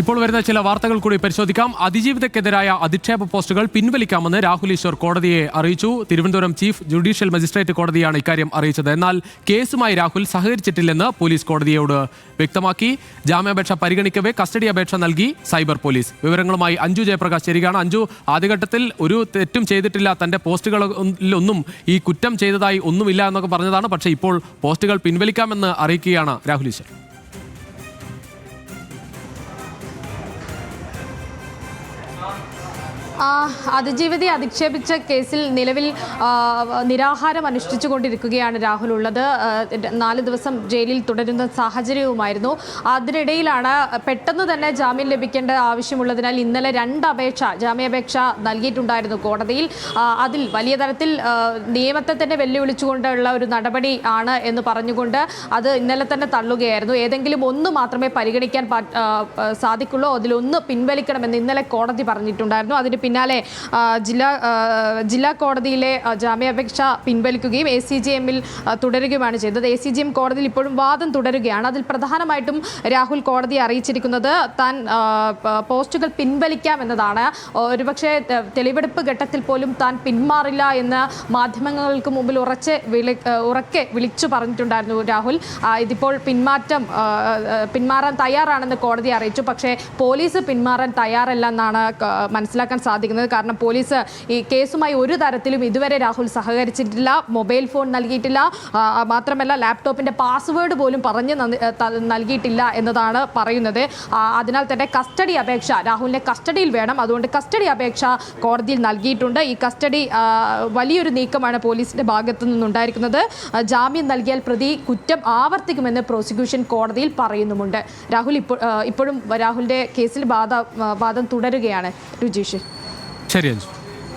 ഇപ്പോൾ വരുന്ന ചില വാർത്തകൾ കൂടി പരിശോധിക്കാം. അതിജീവിതക്കെതിരായ അധിക്ഷേപ പോസ്റ്റുകൾ പിൻവലിക്കാമെന്ന് രാഹുൽ ഈശ്വർ കോടതിയെ അറിയിച്ചു. തിരുവനന്തപുരം ചീഫ് ജുഡീഷ്യൽ മജിസ്ട്രേറ്റ് കോടതിയാണ് ഇക്കാര്യം അറിയിച്ചത്. എന്നാൽ കേസുമായി രാഹുൽ സഹകരിച്ചിട്ടില്ലെന്ന് പോലീസ് കോടതിയോട് വ്യക്തമാക്കി. ജാമ്യാപേക്ഷ പരിഗണിക്കവേ കസ്റ്റഡി അപേക്ഷ നൽകി സൈബർ പോലീസ്. വിവരങ്ങളുമായി അഞ്ജു ജയപ്രകാശ് ശരിയാണ് അഞ്ജു ആദ്യഘട്ടത്തിൽ ഒരു തെറ്റും ചെയ്തിട്ടില്ല. തന്റെ പോസ്റ്റുകളിലൊന്നും ഈ കുറ്റം ചെയ്തതായി ഒന്നുമില്ല എന്നൊക്കെ പറഞ്ഞതാണ്. പക്ഷേ ഇപ്പോൾ പോസ്റ്റുകൾ പിൻവലിക്കാമെന്ന് അറിയിക്കുകയാണ് രാഹുൽ ഈശ്വർ. Thank you. അതിജീവിതയെ അധിക്ഷേപിച്ച കേസിൽ നിലവിൽ നിരാഹാരം അനുഷ്ഠിച്ചുകൊണ്ടിരിക്കുകയാണ് രാഹുൽ ഉള്ളത് നാല് ദിവസം ജയിലിൽ തുടരുന്ന സാഹചര്യവുമായിരുന്നു. അതിനിടയിലാണ് പെട്ടെന്ന് തന്നെ ജാമ്യം ലഭിക്കേണ്ട ആവശ്യമുള്ളതിനാൽ ഇന്നലെ രണ്ട് അപേക്ഷ ജാമ്യാപേക്ഷ നൽകിയിട്ടുണ്ടായിരുന്നു കോടതിയിൽ. അതിൽ വലിയ തരത്തിൽ നിയമത്തെ തന്നെ വെല്ലുവിളിച്ചുകൊണ്ടുള്ള ഒരു നടപടി ആണ് എന്ന് പറഞ്ഞുകൊണ്ട് അത് ഇന്നലെ തന്നെ തള്ളുകയായിരുന്നു. ഏതെങ്കിലും ഒന്ന് മാത്രമേ പരിഗണിക്കാൻ സാധിക്കുള്ളൂ. അതിലൊന്ന് പിൻവലിക്കണമെന്ന് ഇന്നലെ കോടതി പറഞ്ഞിട്ടുണ്ടായിരുന്നു. അതിന് പിന്നാലെ ജില്ലാ ജില്ലാ കോടതിയിലെ ജാമ്യാപേക്ഷ പിൻവലിക്കുകയും എ സി ജി എമ്മിൽ തുടരുകയുമാണ് ചെയ്തത്. എ സി ജി എം കോടതിയിൽ ഇപ്പോഴും വാദം തുടരുകയാണ്. അതിൽ പ്രധാനമായിട്ടും രാഹുൽ കോടതിയെ അറിയിച്ചിരിക്കുന്നത് താൻ പോസ്റ്റുകൾ പിൻവലിക്കാം എന്നതാണ്. ഒരുപക്ഷെ തെളിവെടുപ്പ് ഘട്ടത്തിൽ പോലും താൻ പിന്മാറില്ല എന്ന് മാധ്യമങ്ങൾക്ക് മുമ്പിൽ ഉറച്ച് വിളി ഉറക്കെ വിളിച്ചു പറഞ്ഞിട്ടുണ്ടായിരുന്നു രാഹുൽ. ഇതിപ്പോൾ പിന്മാറ്റം പിന്മാറാൻ തയ്യാറാണെന്ന് കോടതി അറിയിച്ചു. പക്ഷേ പോലീസ് പിന്മാറാൻ തയ്യാറല്ല എന്നാണ് മനസ്സിലാക്കാൻ സാധിക്കുന്നത്. കാരണം പോലീസ് ഈ കേസുമായി ഒരു തരത്തിലും ഇതുവരെ രാഹുൽ സഹകരിച്ചിട്ടില്ല മൊബൈൽ ഫോൺ നൽകിയിട്ടില്ല മാത്രമല്ല ലാപ്ടോപ്പിന്റെ പാസ്വേഡ് പോലും പറഞ്ഞ് നൽകിയിട്ടില്ല എന്നതാണ് പറയുന്നത്. അതിനാൽ തന്നെ കസ്റ്റഡി അപേക്ഷ രാഹുലിനെ കസ്റ്റഡിയിൽ വേണം. അതുകൊണ്ട് കസ്റ്റഡി അപേക്ഷ കോടതിയിൽ നൽകിയിട്ടുണ്ട്. ഈ കസ്റ്റഡി വലിയൊരു നീക്കമാണ് പോലീസിന്റെ ഭാഗത്തു നിന്നുണ്ടായിരിക്കുന്നത്. ജാമ്യം നൽകിയാൽ പ്രതി കുറ്റം ആവർത്തിക്കുമെന്ന് പ്രോസിക്യൂഷൻ കോടതിയിൽ പറയുന്നുമുണ്ട്. രാഹുൽ ഇപ്പോൾ ഇപ്പോഴും രാഹുലിന്റെ കേസിൽ ബാധ വാദം തുടരുകയാണ്. രുചീഷ് ശരി